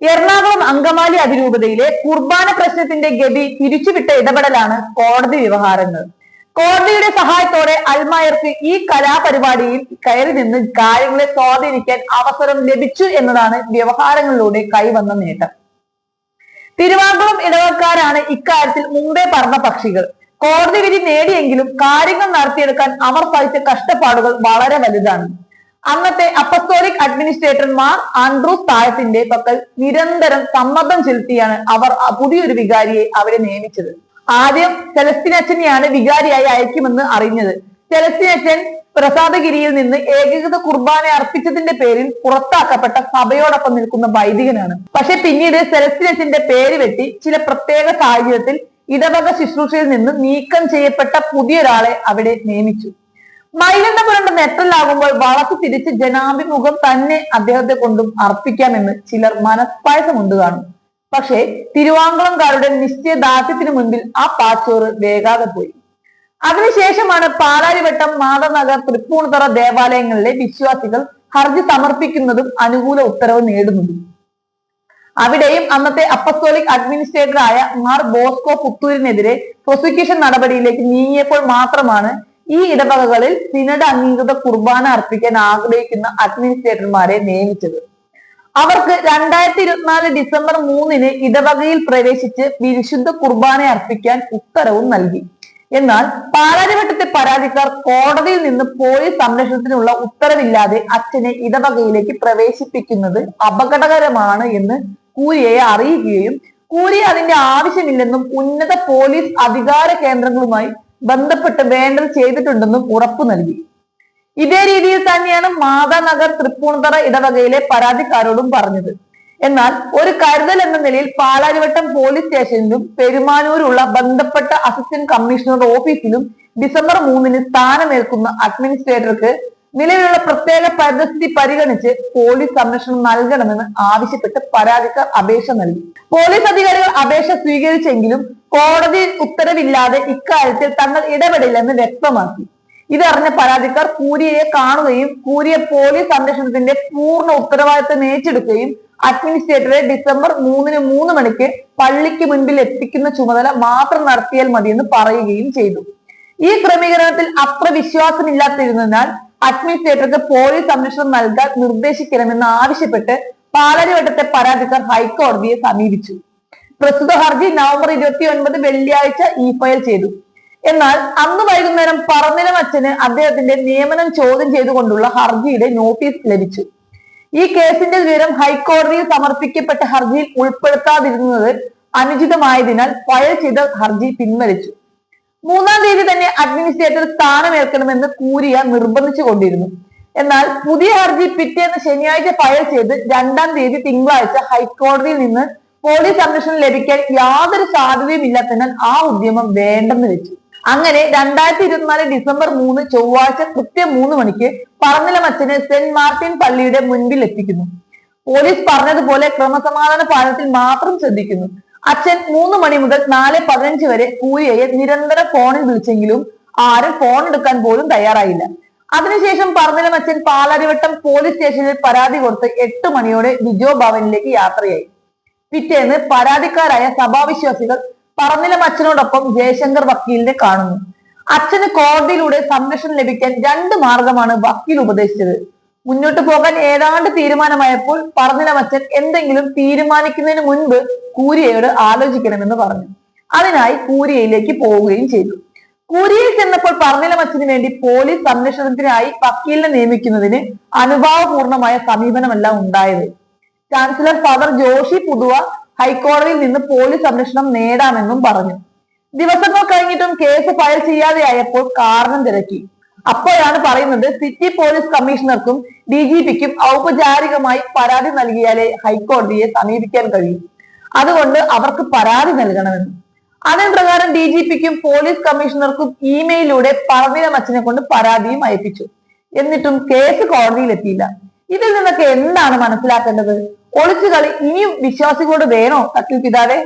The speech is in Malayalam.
എറണാകുളം അങ്കമാലി അതിരൂപതയിലെ കുർബാന പ്രശ്നത്തിന്റെ ഗതി തിരിച്ചുവിട്ട ഇടപെടലാണ് കോടതി വ്യവഹാരങ്ങൾ. കോടതിയുടെ സഹായത്തോടെ അൽമായർക്ക് ഈ കലാപരിപാടിയിൽ കയറി നിന്ന് കാര്യങ്ങളെ സ്വാധീനിക്കാൻ അവസരം ലഭിച്ചു എന്നതാണ് വ്യവഹാരങ്ങളിലൂടെ കൈവന്ന നേട്ടം. തിരുവാങ്കുളം ഇടവക്കാരാണ് ഇക്കാര്യത്തിൽ മുമ്പേ പറഞ്ഞ പക്ഷികൾ. കോടതി വിധി നേടിയെങ്കിലും കാര്യങ്ങൾ നടത്തിയെടുക്കാൻ അവർ സഹിച്ച കഷ്ടപ്പാടുകൾ വളരെ വലുതാണ്. അന്നത്തെ അപ്പസ്തോലിക് അഡ്മിനിസ്ട്രേറ്റർമാർ ആൻഡ്രൂസ് താഴത്തിന്റെ പക്കൽ നിരന്തരം സമ്മർദ്ദം ചെലുത്തിയാണ് അവർ പുതിയൊരു വികാരിയെ അവിടെ നിയമിച്ചത്. ആദ്യം സെലസ്റ്റിനച്ഛനെയാണ് വികാരിയായി അയക്കുമെന്ന് അറിഞ്ഞത്. സെലസ്റ്റിനച്ഛൻ പ്രസാദഗിരിയിൽ നിന്ന് ഏകീകൃത കുർബാന അർപ്പിച്ചതിന്റെ പേരിൽ പുറത്താക്കപ്പെട്ട സഭയോടൊപ്പം നിൽക്കുന്ന വൈദികനാണ്. പക്ഷെ പിന്നീട് സെലസ്റ്റിനച്ഛന്റെ പേര് വെട്ടി ചില പ്രത്യേക സാഹചര്യത്തിൽ ഇടവക ശുശ്രൂഷയിൽ നിന്ന് നീക്കം ചെയ്യപ്പെട്ട പുതിയൊരാളെ അവിടെ നിയമിച്ചു. മൈലെണ്ണ പുരണ്ട നെട്ടലാകുമ്പോൾ വളർത്തി തിരിച്ച് ജനാഭിമുഖം തന്നെ അദ്ദേഹത്തെ കൊണ്ടും അർപ്പിക്കാമെന്ന് ചിലർ മനസ്പായസമുണ്ട് കാണും. പക്ഷേ തിരുവാങ്കുളംകാരുടെ നിശ്ചയദാർഢ്യത്തിന് മുൻപിൽ ആ പാച്ചോറ് വേഗാതെ പോയി. അതിനുശേഷമാണ് പാലാരിവട്ടം മാതനഗർ തൃപ്പൂണിത്തറ ദേവാലയങ്ങളിലെ വിശ്വാസികൾ ഹർജി സമർപ്പിക്കുന്നതും അനുകൂല ഉത്തരവ് നേടുന്നതും. അവിടെയും അന്നത്തെ അപ്പസ്തോലിക് അഡ്മിനിസ്ട്രേറ്ററായ മാർ ബോസ്കോ പുത്തൂരിനെതിരെ പ്രോസിക്യൂഷൻ നടപടിയിലേക്ക് നീങ്ങിയപ്പോൾ മാത്രമാണ് ഈ ഇടവകകളിൽ സിനഡ് അംഗീകൃത കുർബാന അർപ്പിക്കാൻ ആഗ്രഹിക്കുന്ന അഡ്മിനിസ്ട്രേറ്റർമാരെ നിയമിച്ചത്. അവർക്ക് രണ്ടായിരത്തി ഇരുപത്തിനാല് ഡിസംബർ മൂന്നിന് ഇടവകയിൽ പ്രവേശിച്ച് വിശുദ്ധ കുർബാന അർപ്പിക്കാൻ ഉത്തരവും നൽകി. എന്നാൽ പാലാരിവട്ടത്തെ പരാതിക്കാർ കോടതിയിൽ നിന്ന് പോലീസ് സംരക്ഷണത്തിനുള്ള ഉത്തരവില്ലാതെ അച്ഛനെ ഇടവകയിലേക്ക് പ്രവേശിപ്പിക്കുന്നത് അപകടകരമാണ് എന്ന് കൂരിയയെ അറിയിക്കുകയും കൂരിയ അതിന്റെ ആവശ്യമില്ലെന്നും ഉന്നത പോലീസ് അധികാര കേന്ദ്രങ്ങളുമായി ബന്ധപ്പെട്ട് വേണ്ടത് ചെയ്തിട്ടുണ്ടെന്നും ഉറപ്പു നൽകി. ഇതേ രീതിയിൽ തന്നെയാണ് മാതാനഗർ തൃപ്പൂണിത്തറ ഇടവകയിലെ പരാതിക്കാരോടും പറഞ്ഞത്. എന്നാൽ ഒരു കരുതൽ എന്ന നിലയിൽ പാലാരിവട്ടം പോലീസ് സ്റ്റേഷനിലും പെരുമാനൂരുള്ള ബന്ധപ്പെട്ട അസിസ്റ്റന്റ് കമ്മീഷണറുടെ ഓഫീസിലും ഡിസംബർ മൂന്നിന് സ്ഥാനമേൽക്കുന്ന അഡ്മിനിസ്ട്രേറ്റർക്ക് നിലവിലുള്ള പ്രത്യേക പരിതസ്ഥിതി പരിഗണിച്ച് പോലീസ് സംരക്ഷണം നൽകണമെന്ന് ആവശ്യപ്പെട്ട് പരാതിക്കാർ അപേക്ഷ നൽകി. പോലീസ് അധികാരികൾ അപേക്ഷ സ്വീകരിച്ചെങ്കിലും കോടതി ഉത്തരവില്ലാതെ ഇക്കാര്യത്തിൽ തങ്ങൾ ഇടപെടില്ലെന്ന് വ്യക്തമാക്കി. ഇതറിഞ്ഞ പരാതിക്കാർ കൂരിയെ കാണുകയും കൂരിയെ പോലീസ് സംരക്ഷണത്തിന്റെ പൂർണ ഉത്തരവാദിത്തം ഏറ്റെടുക്കുകയും അഡ്മിനിസ്ട്രേറ്ററെ ഡിസംബർ മൂന്നിന് മൂന്ന് മണിക്ക് പള്ളിക്ക് മുൻപിൽ എത്തിക്കുന്ന ചുമതല മാത്രം നടത്തിയാൽ മതിയെന്ന് പറയുകയും ചെയ്തു. ഈ ക്രമീകരണത്തിൽ അത്ര വിശ്വാസമില്ലാത്തിരുന്നതിനാൽ അഡ്മിനിസ്ട്രേറ്റർക്ക് പോലീസ് സംരക്ഷണം നൽകാൻ നിർദ്ദേശിക്കണമെന്ന് ആവശ്യപ്പെട്ട് പാലരിവട്ടത്തെ പരാതിക്കാർ ഹൈക്കോടതിയെ സമീപിച്ചു. പ്രസ്തുത ഹർജി നവംബർ ഇരുപത്തി ഒൻപത് വെള്ളിയാഴ്ച ഇ ഫയൽ ചെയ്തു. എന്നാൽ അന്ന് വൈകുന്നേരം പറന്നിലം അച്ഛന് അദ്ദേഹത്തിന്റെ നിയമനം ചോദ്യം ചെയ്തുകൊണ്ടുള്ള ഹർജിയുടെ നോട്ടീസ് ലഭിച്ചു. ഈ കേസിന്റെ വിവരം ഹൈക്കോടതിയിൽ സമർപ്പിക്കപ്പെട്ട ഹർജിയിൽ ഉൾപ്പെടുത്താതിരുന്നത് അനുചിതമായതിനാൽ ഫയൽ ചെയ്ത ഹർജി പിൻവലിച്ചു. മൂന്നാം തീയതി തന്നെ അഡ്മിനിസ്ട്രേറ്റർ സ്ഥാനമേൽക്കണമെന്ന് കൂരിയ നിർബന്ധിച്ചു കൊണ്ടിരുന്നു എന്നാൽ പുതിയ ഹർജി പിറ്റേന്ന് ശനിയാഴ്ച ഫയൽ ചെയ്ത് രണ്ടാം തീയതി തിങ്കളാഴ്ച ഹൈക്കോടതിയിൽ നിന്ന് പോലീസ് സംരക്ഷണം ലഭിക്കാൻ യാതൊരു സാധ്യതയും ഇല്ലാത്തതിനാൽ ആ ഉദ്യമം വേണ്ടെന്ന് വെച്ചു. അങ്ങനെ രണ്ടായിരത്തി ഇരുപത്തിനാല് ഡിസംബർ മൂന്ന് ചൊവ്വാഴ്ച കൃത്യം മൂന്ന് മണിക്ക് പറന്നിലമച്ചനെ സെന്റ് മാർട്ടിൻ പള്ളിയുടെ മുൻപിൽ എത്തിക്കുന്നു. പോലീസ് പറഞ്ഞതുപോലെ ക്രമസമാധാന പാലനത്തിൽ മാത്രം ശ്രദ്ധിക്കുന്നു. അച്ഛൻ മൂന്ന് മണി മുതൽ നാല് പതിനഞ്ച് വരെ കൂലിയെ നിരന്തരം ഫോണിൽ വിളിച്ചെങ്കിലും ആരും ഫോൺ എടുക്കാൻ പോലും തയ്യാറായില്ല. അതിനുശേഷം പറന്നിലം അച്ഛൻ പാലാരിവട്ടം പോലീസ് സ്റ്റേഷനിൽ പരാതി കൊടുത്ത് എട്ട് മണിയോടെ വിജോ ഭവനിലേക്ക് യാത്രയായി. പിറ്റേന്ന് പരാതിക്കാരായ സഭാവിശ്വാസികൾ പറന്നിലം അച്ഛനോടൊപ്പം ജയശങ്കർ വക്കീലിനെ കാണുന്നു. അച്ഛന് കോടതിയിലൂടെ സംരക്ഷണം ലഭിക്കാൻ രണ്ട് മാർഗമാണ് വക്കീൽ ഉപദേശിച്ചത്. മുന്നോട്ട് പോകാൻ ഏതാണ്ട് തീരുമാനമായപ്പോൾ പറന്നിലം അച്ഛൻ എന്തെങ്കിലും തീരുമാനിക്കുന്നതിന് മുൻപ് കൂരിയയോട് ആലോചിക്കണമെന്ന് പറഞ്ഞു. അതിനായി കൂരിയയിലേക്ക് പോവുകയും ചെയ്തു. കൂരിയയിൽ ചെന്നപ്പോൾ പറന്നിലം അച്ഛന് വേണ്ടി പോലീസ് സംരക്ഷണത്തിനായി വക്കീലിനെ നിയമിക്കുന്നതിന് അനുഭാവപൂർണമായ സമീപനമല്ല ഉണ്ടായത്. ചാൻസലർ ഫാദർ ജോഷി പുതുവ ഹൈക്കോടതിയിൽ നിന്ന് പോലീസ് സംരക്ഷണം നേടാമെന്നും പറഞ്ഞു. ദിവസങ്ങൾ കഴിഞ്ഞിട്ടും കേസ് ഫയൽ ചെയ്യാതെയായപ്പോൾ കാരണം തിരക്കി. അപ്പോഴാണ് പറയുന്നത് സിറ്റി പോലീസ് കമ്മീഷണർക്കും ഡി ജി പിക്കും ഔപചാരികമായി പരാതി നൽകിയാലേ ഹൈക്കോടതിയെ സമീപിക്കാൻ കഴിയും. അതുകൊണ്ട് അവർക്ക് പരാതി നൽകണമെന്ന്. അതേ പ്രകാരം ഡി ജി പിക്കും പോലീസ് കമ്മീഷണർക്കും ഇമെയിലൂടെ പറന്നിലം മച്ചിനെ കൊണ്ട് പരാതിയും അയപ്പിച്ചു. എന്നിട്ടും കേസ് കോടതിയിൽ എത്തിയില്ല. ഇതിൽ നിന്നൊക്കെ എന്താണ് മനസ്സിലാക്കേണ്ടത്? ഒളിച്ചുകളി ഇനിയും വിശ്വാസികളോട് വേണോ? തട്ടിൽ പിതാവേ